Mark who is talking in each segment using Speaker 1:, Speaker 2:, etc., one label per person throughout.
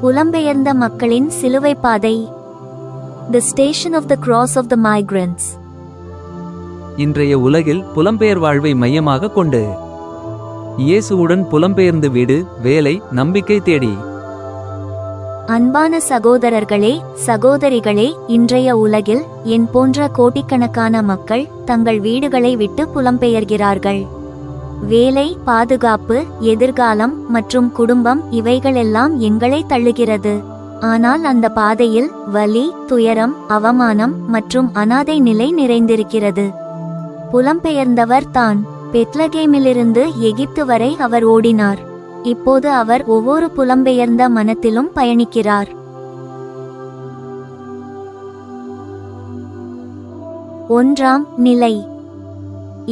Speaker 1: புலம்பெயர்ந்த மக்களின் சிலுவை பாதை. The station of the cross of the migrants
Speaker 2: இன்றைய உலகில் புலம்பெயர் வாழ்வை மையமாக கொண்டு. இயேசுவுடன் புலம்பெயர்ந்து வீடு வேலை நம்பிக்கை தேடி.
Speaker 1: அன்பான சகோதரர்களே சகோதரிகளே இன்றைய உலகில் என் போன்ற கோடிக்கணக்கான மக்கள் தங்கள் வீடுகளை விட்டு புலம்பெயர்கிறார்கள். வேலை பாதுகாப்பு எதிர்காலம் மற்றும் குடும்பம் இவைகளெல்லாம் எங்களை தள்ளுகிறது. ஆனால் அந்த பாதையில் வலி துயரம் அவமானம் மற்றும் அனாதை நிலை நிறைந்திருக்கிறது. புலம்பெயர்ந்தவர் தான். பெட்லகேமிலிருந்து எகிப்து வரை அவர் ஓடினார். இப்போது அவர் ஒவ்வொரு புலம்பெயர்ந்த மனத்திலும் பயணிக்கிறார். ஒன்றாம் நிலை.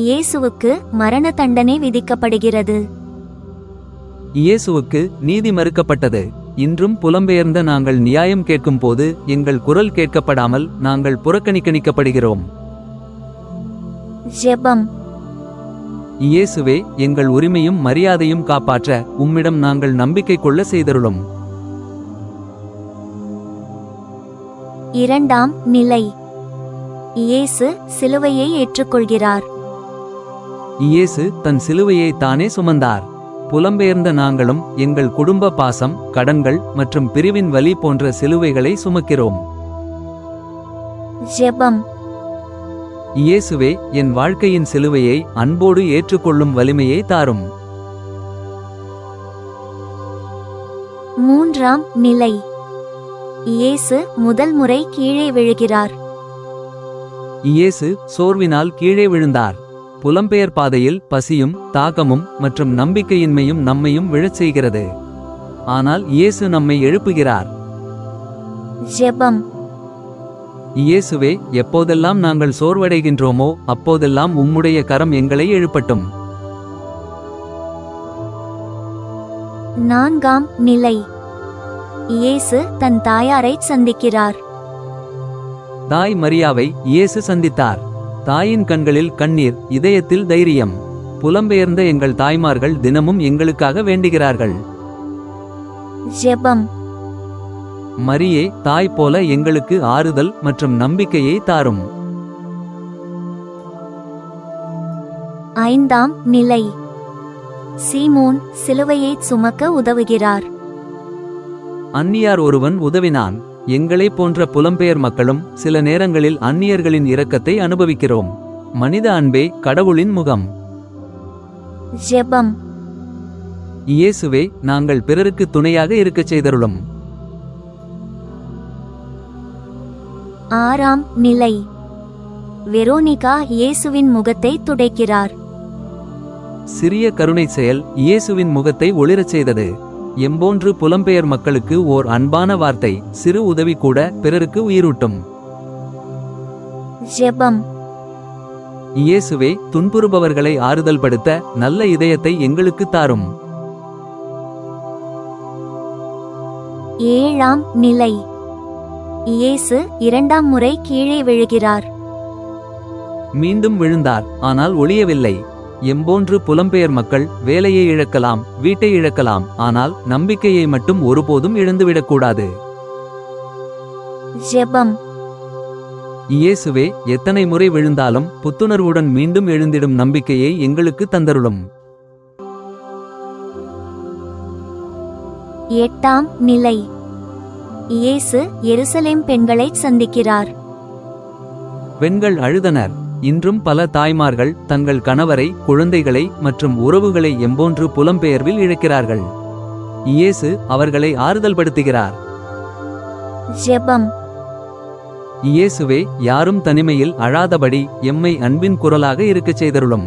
Speaker 1: இயேசுவுக்கு மரண தண்டனை விதிக்கப்படுகிறது.
Speaker 2: இயேசுவுக்கு நீதி மறுக்கப்பட்டது. இன்றும் புலம்பெயர்ந்த நாங்கள் நியாயம் கேட்கும்போது எங்கள் குரல் கேட்கப்படாமல் நாங்கள் புறக்கணிக்கணிக்கப்படுகிறோம்.
Speaker 1: ஜெபம்.
Speaker 2: இயேசுவே எங்கள் உரிமையும் மரியாதையும் காப்பாற்ற உம்மிடம் நாங்கள் நம்பிக்கை கொள்ள செய்தருளும்.
Speaker 1: இரண்டாம் நிலை. இயேசு சிலுவையை ஏற்றுக்கொள்கிறார்.
Speaker 2: இயேசு தன் சிலுவையை தானே சுமந்தார். புலம்பெயர்ந்த நாங்களும் எங்கள் குடும்ப பாசம் கடன்கள் மற்றும் பிரிவின் வலி போன்ற சிலுவைகளை சுமக்கிறோம்.
Speaker 1: ஜெபம்.
Speaker 2: இயேசுவே என் வாழ்க்கையின் சிலுவையை அன்போடு ஏற்றுக்கொள்ளும் வலிமையை தாரும்.
Speaker 1: மூன்றாம் நிலை. இயேசு முதல் முறை கீழே விழுகிறார்.
Speaker 2: இயேசு சோர்வினால் கீழே விழுந்தார். புலம்பெயர் பாதையில் பசியும் தாகமும் மற்றும் நம்பிக்கையின்மையும் நம்மையும் விழச் செய்கிறது. ஆனால் இயேசு நம்மை எழுப்புகிறார்.
Speaker 1: ஜெபம்.
Speaker 2: இயேசுவே எப்போதெல்லாம் நாங்கள் சோர்வடைகின்றோமோ அப்போதெல்லாம் உம்முடைய கரம் எங்களை எழுப்பட்டும்.
Speaker 1: நான்காம் நிலை. இயேசு தன் தாயாரை சந்திக்கிறார்.
Speaker 2: தாய் மரியாவை இயேசு சந்தித்தார். தாயின் கண்களில் கண்ணீர் இதயத்தில் தைரியம். புலம்பெயர்ந்த எங்கள் தாய்மார்கள் தினமும் எங்களுக்காக வேண்டுகிறார்கள்.
Speaker 1: ஜெபம்.
Speaker 2: மரியே தாய் போல எங்களுக்கு ஆறுதல் மற்றும் நம்பிக்கையை தாரும்.
Speaker 1: ஐந்தாம் நிலை. சீமோன் சிலுவையை சுமக்க உதவுகிறார்.
Speaker 2: அந்நியார் ஒருவன் உதவினான். எங்களை போன்ற புலம்பெயர் மக்களும் சில நேரங்களில் அந்நியர்களின் இரக்கத்தை அனுபவிக்கிறோம். மனித அன்பே கடவுளின் முகம்.
Speaker 1: ஜெபம்.
Speaker 2: இயேசுவே நாங்கள் பிறருக்கு துணையாக இருக்கச் செய்தருளும்.
Speaker 1: ஆறாம் நிலை. வெரோனிகா இயேசுவின் முகத்தை துடைக்கிறார்.
Speaker 2: சிறிய கருணை செயல் இயேசுவின் முகத்தை ஒளிரச் செய்தது. எம்போன்று புலம்பெயர் மக்களுக்கு ஓர் அன்பான வார்த்தை சிறு உதவி கூட பிறருக்கு உயிரூட்டும்.
Speaker 1: ஜெபம்.
Speaker 2: இயேசுவே துன்புறுபவர்களை ஆறுதல் படுத்த நல்ல இதயத்தை எங்களுக்கு தாரும்.
Speaker 1: ஏழாம் நிலை. இயேசு இரண்டாம் முறை கீழே விழுகிறார்.
Speaker 2: மீண்டும் விழுந்தார் ஆனால் ஒளியவில்லை. எம்போன்று புலம்பெயர் மக்கள் வேலையை இழக்கலாம் வீட்டை இழக்கலாம் ஆனால் நம்பிக்கையை மட்டும் ஒருபோதும் இழந்துவிடக்கூடாது.
Speaker 1: ஜெபம்.
Speaker 2: இயேசுவே எத்தனை முறை விழுந்தாலும் புத்துணர்வுடன் மீண்டும் எழுந்திடும் நம்பிக்கையை எங்களுக்கு தந்தருளும்.
Speaker 1: எட்டாம் நிலை. இயேசு எருசலேம் பெண்களை சந்திக்கிறார்.
Speaker 2: பெண்கள் அழுதனர். இன்றும் பல தாய்மார்கள் தங்கள் கணவரை குழந்தைகளை மற்றும் உறவுகளை எம்போன்று புலம்பெயர்வில் இழக்கிறார்கள். இயேசு அவர்களை ஆறுதல் படுத்துகிறார்
Speaker 1: ஜெபம்.
Speaker 2: இயேசுவே யாரும் தனிமையில் அழாதபடி எம்மை அன்பின் குரலாக இருக்கச் செய்தருளும்.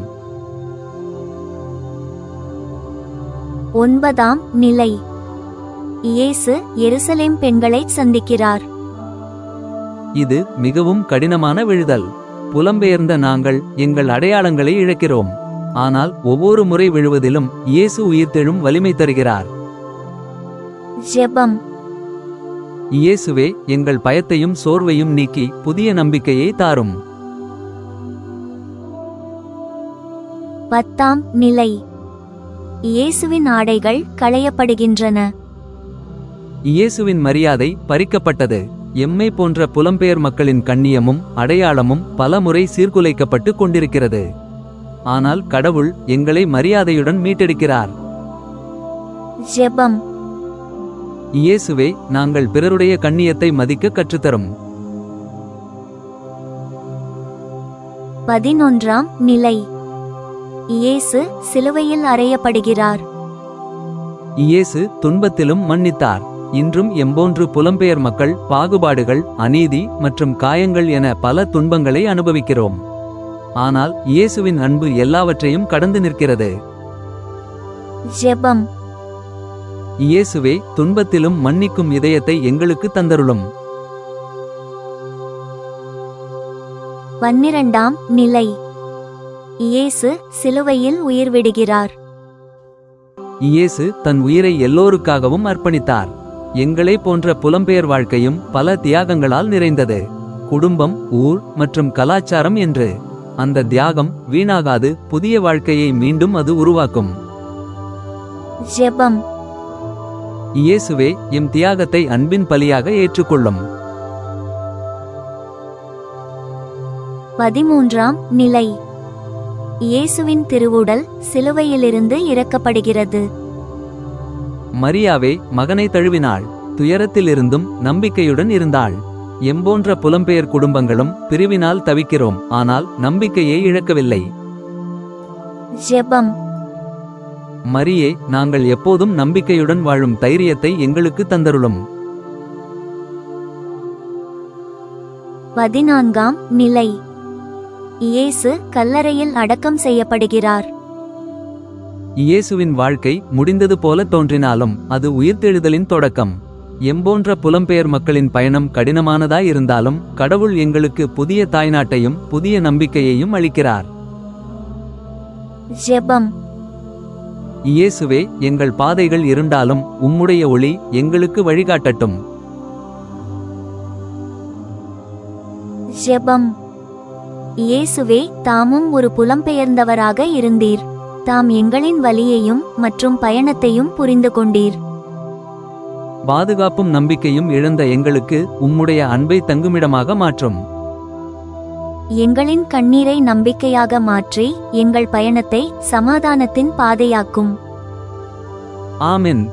Speaker 1: ஒன்பதாம் நிலை. இயேசு எருசலேம் பெண்களை சந்திக்கிறார்.
Speaker 2: இது மிகவும் கடினமான விழுதல். புலம்பெயர்ந்த நாங்கள் எங்கள் அடையாளங்களை இழக்கிறோம். ஆனால் ஒவ்வொரு முறை விழுவதிலும் இயேசு உயிர்த்தெழும் வலிமை தருகிறார்.
Speaker 1: ஜெபம்.
Speaker 2: இயேசுவே எங்கள் பயத்தையும் சோர்வையும் நீக்கி புதிய நம்பிக்கையை தாரும்.
Speaker 1: பத்தாம் நிலை. இயேசுவின் ஆடைகள் களையப்படுகின்றன.
Speaker 2: இயேசுவின் மரியாதை பறிக்கப்பட்டது. எம்மை போன்ற புலம்பெயர் மக்களின் கண்ணியமும் அடையாளமும் பல முறை சீர்குலைக்கப்பட்டு கொண்டிருக்கிறது. ஆனால் கடவுள் எங்களை மரியாதையுடன் மீட்டெடுக்கிறார்.
Speaker 1: ஜெபம்.
Speaker 2: இயேசுவே நாங்கள் பிறருடைய கண்ணியத்தை மதிக்க கற்றுத்தரும்.
Speaker 1: பதினொன்றாம் நிலை. இயேசு சிலுவையில் அறையப்படுகிறார்.
Speaker 2: இயேசு துன்பத்திலும் மன்னித்தார். இன்றும் எம்போன்று புலம்பெயர் மக்கள் பாகுபாடுகள் அநீதி மற்றும் காயங்கள் என பல துன்பங்களை அனுபவிக்கிறோம். ஆனால் இயேசுவின் அன்பு எல்லாவற்றையும் கடந்து நிற்கிறது.
Speaker 1: ஜெபம்.
Speaker 2: இயேசுவே துன்பத்திலும் மன்னிக்கும் இதயத்தை எங்களுக்கு தந்தருளும்.
Speaker 1: பன்னிரண்டாம் நிலை. இயேசு சிலுவையில் உயிர் விடுகிறார்.
Speaker 2: இயேசு தன் உயிரை எல்லோருக்காகவும் அர்ப்பணித்தார். எங்களை போன்ற புலம்பெயர் வாழ்க்கையும் பல தியாகங்களால் நிறைந்தது. குடும்பம் ஊர் மற்றும் கலாச்சாரம் என்று. அந்த தியாகம் வீணாகாது புதிய வாழ்க்கையை மீண்டும் அது உருவாக்கும்.
Speaker 1: ஜெபம்.
Speaker 2: இயேசுவே எம் தியாகத்தை அன்பின் பலியாக ஏற்றுக்கொள்ளும்.
Speaker 1: பதிமூன்றாம் நிலை. இயேசுவின் திருவுடல் சிலுவையிலிருந்து இறக்கப்படுகிறது.
Speaker 2: மரியாவே மகனை தழுவினாள். துயரத்திலிருந்தும் நம்பிக்கையுடன் இருந்தாள். எம்போன்ற புலம்பெயர் குடும்பங்களும் பிரிவினால் தவிக்கிறோம். ஆனால் நம்பிக்கையை இழக்கவில்லை.
Speaker 1: ஜெபம்.
Speaker 2: மரியே நாங்கள் எப்போதும் நம்பிக்கையுடன் வாழும் தைரியத்தை எங்களுக்கு தந்தருளும்.
Speaker 1: பதினான்காம் நிலை. இயேசு கல்லறையில் அடக்கம் செய்யப்படுகிறார்.
Speaker 2: இயேசுவின் வாழ்க்கை முடிந்தது போல தோன்றினாலும் அது உயிர்த்தெழுதலின் தொடக்கம். எம்போன்ற புலம்பெயர் மக்களின் பயணம் கடினமானதாய் இருந்தாலும் கடவுள் எங்களுக்கு புதிய தாய்நாட்டையும் புதிய நம்பிக்கையையும் அளிக்கிறார்.
Speaker 1: ஜெபம்.
Speaker 2: இயேசுவே எங்கள் பாதைகள் இருண்டாலும் உம்முடைய ஒளி எங்களுக்கு வழிகாட்டட்டும்.
Speaker 1: ஜெபம். இயேசுவே தாமும் ஒரு புலம்பெயர்ந்தவராக இருந்தீர். தாம் எங்களின் வலியையும் மற்றும் பயணத்தையும் புரிந்து கொண்டீர்.
Speaker 2: பாதுகாப்பும் நம்பிக்கையும் இழந்த எங்களுக்கு உம்முடைய அன்பை தங்குமிடமாக மாற்றும்.
Speaker 1: எங்களின் கண்ணீரை நம்பிக்கையாக மாற்றி எங்கள் பயணத்தை சமாதானத்தின் பாதையாக்கும்.
Speaker 2: ஆமென்.